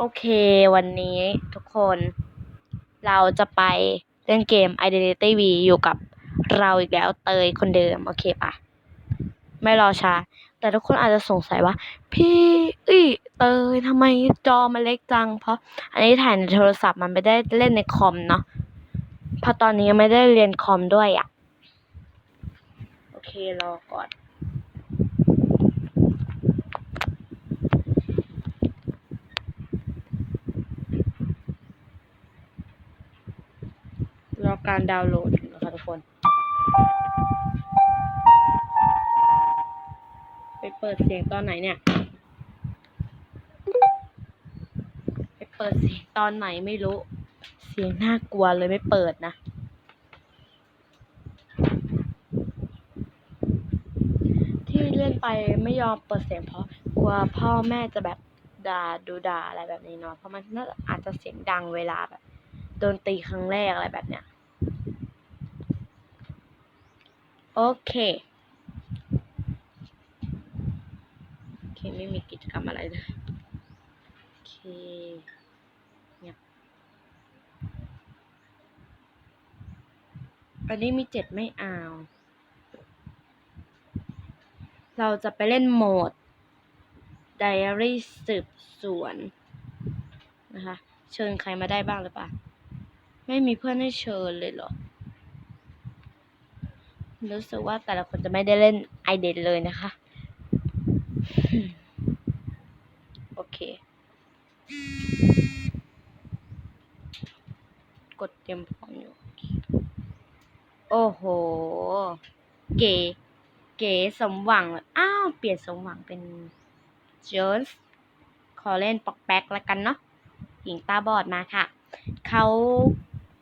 โอเค วันนี้ทุกคนเราจะไปเล่นเกม Identity V อยู่กับเราอีกแล้วเตยคนเดิม โอเคปะไม่รอช้า แต่ทุกคนอาจจะสงสัยว่า พี่อ้ยเตยทำไมจอมันเล็กจัง เพราะอันนี้ถ่ายในโทรศัพท์มันไม่ได้เล่นในคอมเนาะเพราะตอนนี้ยังไม่ได้เรียนคอมด้วยอะ่ะ โอเครอก่อน รอการดาวน์โหลดนะคะทุกคน ไปเปิดเสียงตอนไหนเนี่ย ไปเปิดเสียงตอนไหนไม่รู้ เสียงน่ากลัวเลยไม่เปิดนะ ที่เล่นไปไม่ยอมเปิดเสียงเพราะกลัวพ่อแม่จะแบบด่าดูด่าอะไรแบบนี้เนาะเพราะมันน่าอาจจะเสียงดังเวลาแบบโดนตีครั้งแรกอะไรแบบเนี้ย โอเค โอเค ไม่มีกิจกรรมอะไรเลย โอเคเงียบอันนี้มีเจ็ดไม่เอา เราจะไปเล่นโหมด Diary สืบสวนนะคะ เชิญใครมาได้บ้างหรือเปล่า ไม่มีเพื่อนให้เชิญเลยเหรอ รู้สึกว่าแต่ละคนจะไม่ได้เล่นไอเดนเลยนะคะ โอเค กดเตรียมพร้อมอยู่ โอ้โห เก๋เก๋สมหวัง อ้าว เปลี่ยนสมหวังเป็นเจนส์ขอเล่นปอกแป๊กแล้วกันเนาะหญิงตาบอดมาค่ะ เขา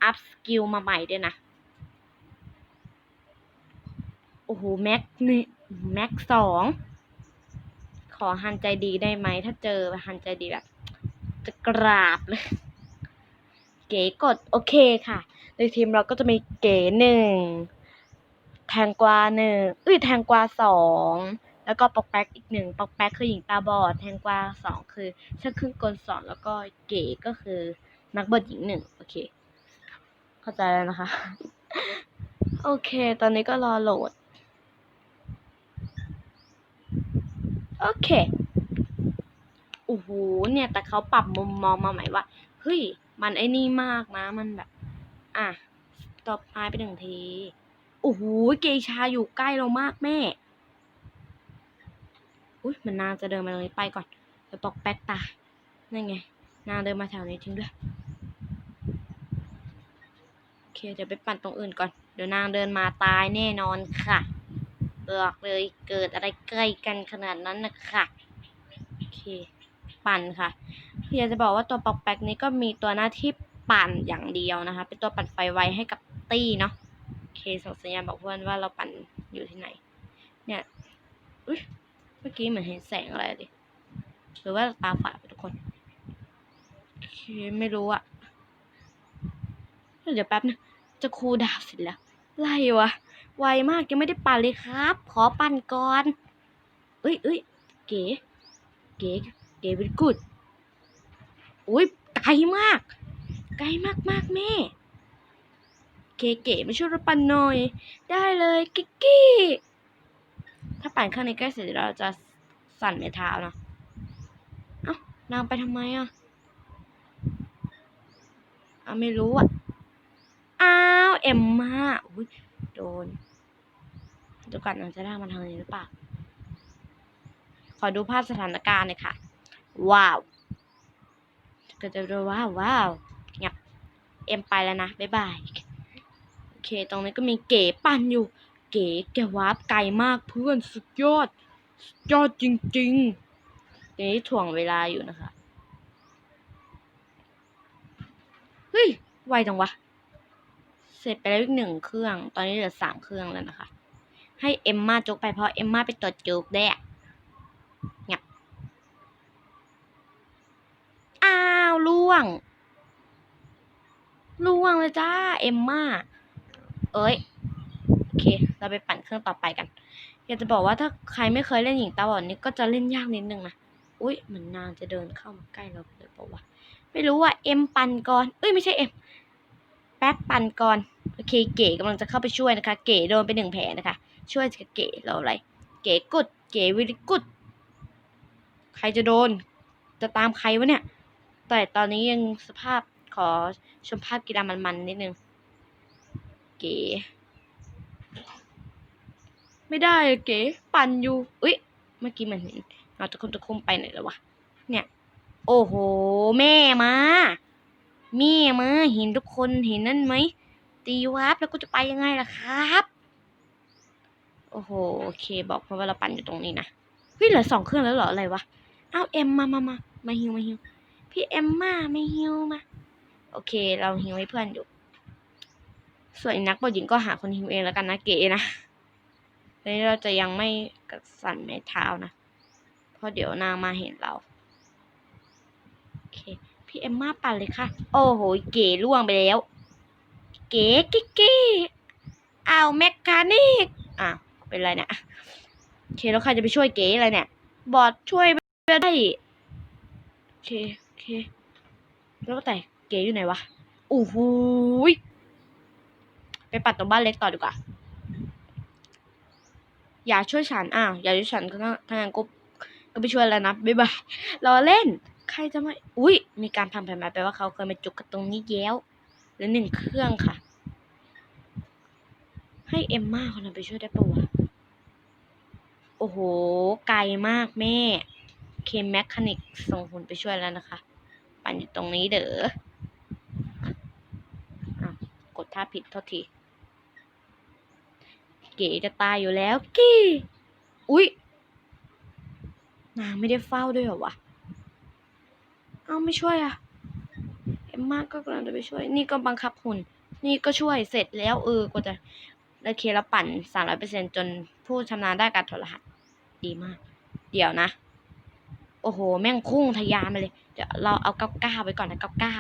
อัพสกิลมาใหม่ด้วยนะ โอ้โหแม็กนี่แม็กสองขอฮันใจดีได้ไหม ถ้าเจอฮันใจดีแบบ จะกราบเลยเก๋กดโอเคค่ะ ในทีมเราก็จะมีเก๋หนึ่งแทงกวาหนึ่งเอ้ยแทงกวาสองแล้วก็ปอกแป๊กอีกหนึ่งปอกแป๊กคือหญิงตาบอดแทงกวาสองคือช่างครึ่งกลสองแล้วก็เก๋ก็คือนักบอดหญิงหนึ่งโอเค เข้าใจแล้วนะคะ โอเค ตอนนี้ก็รอโหลด โอเคโอ้โหเนี่ยแต่เขาปรับมุมมองมาใหม่ว่าเฮ้ยมันไอ้นี่มากนะมันแบบ อะต็อปไไปหนึ่งทีโอ้โหเกชาอยู่ใกล้เรามากแม่อุ้ยมันนางจะเดินมาตรงนี้ไปก่อนไปปอกแป๊กตานั่นไงนางเดินมาแถวนี้จริงด้วยโอเคเดี๋ยวไปปั่นตรงอื่นก่อน เดี๋ยวนางเดินมาตายแน่นอนค่ะ บอกเลยเกิดอะไรใกล้กันขนาดนั้นนะค่ะโอเค ปั่นค่ะอยากจะบอกว่าตัวปอกแป๊กนี้ก็มีตัวหน้าที่ปั่นอย่างเดียวนะคะ เป็นตัวปั่นไฟไวให้กับตี้เนาะโอเคส่งสัญญาณบอกเพื่อนว่าเราปั่นอยู่ที่ไหน เนี่ยอุ้ยเมื่อกี้เหมือนเห็นแสงอะไรดิหรือว่าตาฝาดไปทุกคนโอเคไม่รู้อะเดี๋ยวแป๊บนึงจะครูดาวเสร็จแล้วไล่วะ ไวมากยังไม่ได้ปั่นเลยครับ ขอปั่นก่อนเอ้ยเอ้ยเก๋ เก๋ เก๋เป็นกุดอุ้ยไกลมาก ไกลมากมากแม่ เก๋เก๋มาช่วยเราปั่นหน่อย ได้เลยกิ๊กกี้ ถ้าปั่นข้างในใกล้เสร็จเราจะสั่นในเท้านะเอ้านางไปทำไมอะอะไม่รู้อะ อ้าว เอ็มมาอุ้ยโดน ดูก่อนนางจะได้มาทางนี้หรือเปล่า ขอดูภาพสถานการณ์หน่อยค่ะ ว้าวก็จะดูว้าวว้าวเงียบเอ็มไปแล้วนะบ๊ายบาย โอเค ตรงนี้ก็มีเก๋ปั่นอยู่ เก๋แกวาร์ปไกลมากเพื่อนสุดยอด สุดยอดจริงๆเดี๋ยวนี้ถ่วงเวลาอยู่นะคะ เฮ้ย ไวจังวะ เสร็จไปแล้วอีกหนึ่งเครื่อง ตอนนี้เหลือสามเครื่องแล้วนะคะ ให้เอ็มมาจุกไปเพราะเอ็มมาไปตรวจจุกได้เงียบอ้าวล่วง ล่วงเลยจ้าเอ็มมาเอ้ยโอเค เราไปปั่นเครื่องต่อไปกัน อยากจะบอกว่าถ้าใครไม่เคยเล่นหญิงตาบอดนี่ก็จะเล่นยากนิดนึงนะอุ้ยเหมือนนางจะเดินเข้ามาใกล้เราเลยเปล่าวะไม่รู้ว่าเอ็มปั่นก่อนเอ้ยไม่ใช่เอ็มแป๊กปั่นก่อนโอเคเก๋กำลังจะเข้าไปช่วยนะคะ เก๋โดนไปหนึ่งแผลนะคะ ช่วยเก๋เราอะไร เก๋กุด เก๋วิริกุด ใครจะโดน จะตามใครวะเนี่ย แต่ตอนนี้ยังสภาพขอชมภาพกีฬามันๆนิดนึง เก๋ ไม่ได้เก๋ปั่นอยู่อุ้ยเมื่อกี้มันเห็นเงาตะคุมตะคุมไปไหนแล้ววะ เนี่ย โอ้โห แม่มาแม่มาเห็นทุกคนเห็นนั่นไหมตีวับแล้วกูจะไปยังไงล่ะครับ อ้โหโอเคบอกเพราะว่าเราปั่นอยู่ตรงนี้นะเฮ้ยเหลือสองเครื่องแล้วเหรออะไรวะอ้าวเอ็มมามามามาฮิวมาฮิวพี่เอ็มมาไม่ฮิวมาโอเค เราฮิวให้เพื่อนอยู่ ส่วนนักบอลหญิงก็หาคนฮิวเองแล้วกันนะเก๋นะเดี๋ยวเราจะยังไม่กระสั่นไม้เท้านะเพราะเดี๋ยวนางมาเห็นเราโอเคพี่เอ็มมาปั่นเลยค่ะ โอ้โหเก๋ล่วงไปแล้ว เก๋กิ๊กกี้อ้าวแมคคานิกอะ เป็นไรเนี่ยโอเคแล้วใครจะไปช่วยเก๋อะไรเนี่ย บอดช่วยไม่ได้โอเคโอเค แล้วแต่เก๋อยู่ไหนวะโอ้โหยไปปัดตรงบ้านเล็กต่อดีกว่า อย่าช่วยฉันอ้าวอย่าช่วยฉันก็ทางานก็ก็ไปช่วยแล้วนะบ๊ายบายรอเล่น ใครจะไม่อุ้ยมีการทำแผนมาแปลว่าเขาเคยมาจุกกันตรงนี้แย้วหรือหนึ่งเครื่องค่ะ ให้เอมมาคนนั้นไปช่วยได้ปะวะ โอ้โห ไกลมากแม่ เคมแมคคานิกส่งคนไปช่วยแล้วนะคะ ปั่นอยู่ตรงนี้เด้ออกดท่าผิดโทษที เก๋จะตายอยู่แล้ว กี้ อุ๊ย นางไม่ได้เฝ้าด้วยเหรอวะ เอาไม่ช่วยอะเอ็มมาก็กำลังจะไปช่วย นี่ก็บังคับหุ่น นี่ก็ช่วยเสร็จแล้วเออกว่าจะได้เคแล้วปั่นสามร้อยเปอร์เซ็นจนผู้ชำนาญได้การถอดรหัส ดีมาก เดี๋ยวนะ โอ้โห แม่งพุ่งทะยานมาเลย เดี๋ยวเราเอาเก้าเก้าไปก่อนนะเก้าเก้า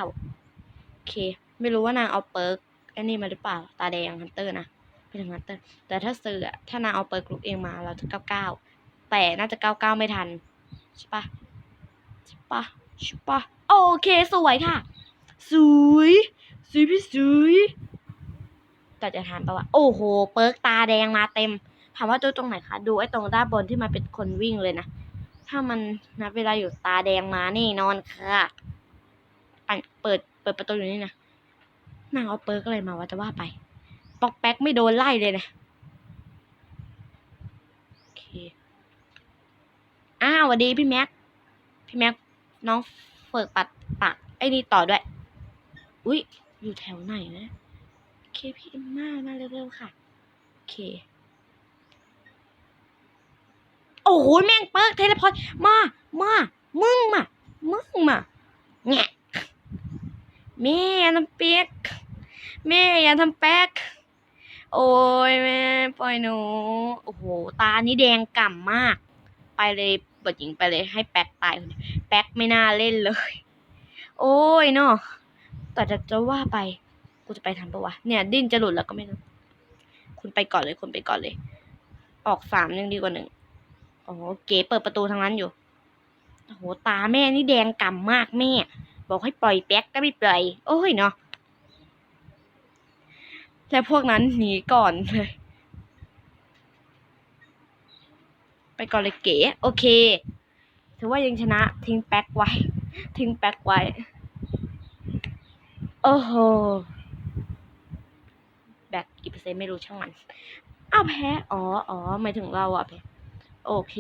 โอเค ไม่รู้ว่านางเอาเปิร์กไอ้นี่มาหรือเปล่า ตาแดงฮันเตอร์นะไปถึงฮันเตอร์ แต่ถ้าซื้ออะถ้านางเอาเปิร์กลุกเองมาเราจะเก้าเก้าแต่น่าจะเก้าเก้าไม่ทันใช่ปะใช่ปะใช่ปะโอเคสวยค่ะ สวยสวยพี่สวยแต่จะถามปะว่าโอ้โห เปิร์กตาแดงมาเต็ม ถามว่าดูตรงไหนคะ ดูไอ้ตรงด้านบนที่มันเป็นคนวิ่งเลยนะ ถ้ามันนับเวลาอยู่ตาแดงมาแน่นอนค่ะปั่นเปิดเปิดประตูอยู่นี่นะนางเอาเปิร์กอะไรมาวะจะว่าไป ปอกแป๊กไม่โดนไล่เลยนะโอเคอ้าวสวัสดีพี่แม็ก พี่แม็กน้องเฟิร์กปัดปากไอ้นี่ต่อด้วย อุ้ยอยู่แถวไหนนะ โอเคพี่เอ็มมามาเร็วๆค่ะ โอเค โอ้โหแม่งเปิร์กเทเลพอร์ตมามามึงมามึงมาแงะแม่อย่าทำเปียกแม่อย่าทำแป๊กโอ้ยแม่ปล่อยหนูโอ้โหตานี่แดงก่ำมาก ไปเลยบทหญิงไปเลยให้แป๊กตายแป๊กไม่น่าเล่นเลย โอ้ยเนาะแต่จะจะว่าไปกูจะไปทันปะวะเนี่ย ดิ้นจะหลุดแล้วก็ไม่รู้คุณไปก่อนเลยคุณไปก่อนเลย ออกสามยังดีกว่าหนึ่ง โอ้โหเก๋เปิดประตูทางนั้นอยู่โอ้โหตาแม่นี่แดงก่ำมากแม่ บอกให้ปล่อยแป๊กก็ไม่ปล่อย โอ้ยเนาะแล้วพวกนั้นหนีก่อนเลยไปก่อนเลยเก๋โอเค ถือว่ายังชนะทิ้งแป๊กไว้ ทิ้งแป๊กไว้ โอ้โห แบตกี่เปอร์เซ็นต์ไม่รู้ช่างมันอ้าวแพ้ อ๋ออ๋อหมายถึงเราอะแพ้ โอเค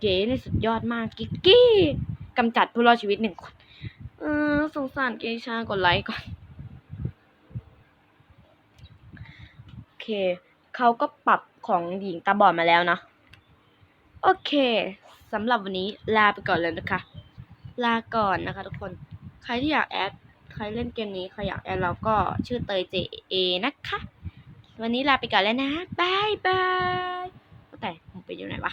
เก๋นี่สุดยอดมากกิ๊กกี้กำจัดผู้รอดชีวิตหนึ่งคนเออสงสารเกชากดไลค์ก่อน โอเค เขาก็ปรับของหญิงตาบอดมาแล้วนะ โอเคสำหรับวันนี้ลาไปก่อนเลยนะคะ ลาก่อนนะคะทุกคน ใครที่อยากแอด ใครเล่นเกมนี้ ใครอยากแอดเราก็ชื่อเตย JA นะคะ วันนี้ลาไปก่อนแล้วนะบายบายแต่ ไปอยู่ไหนวะ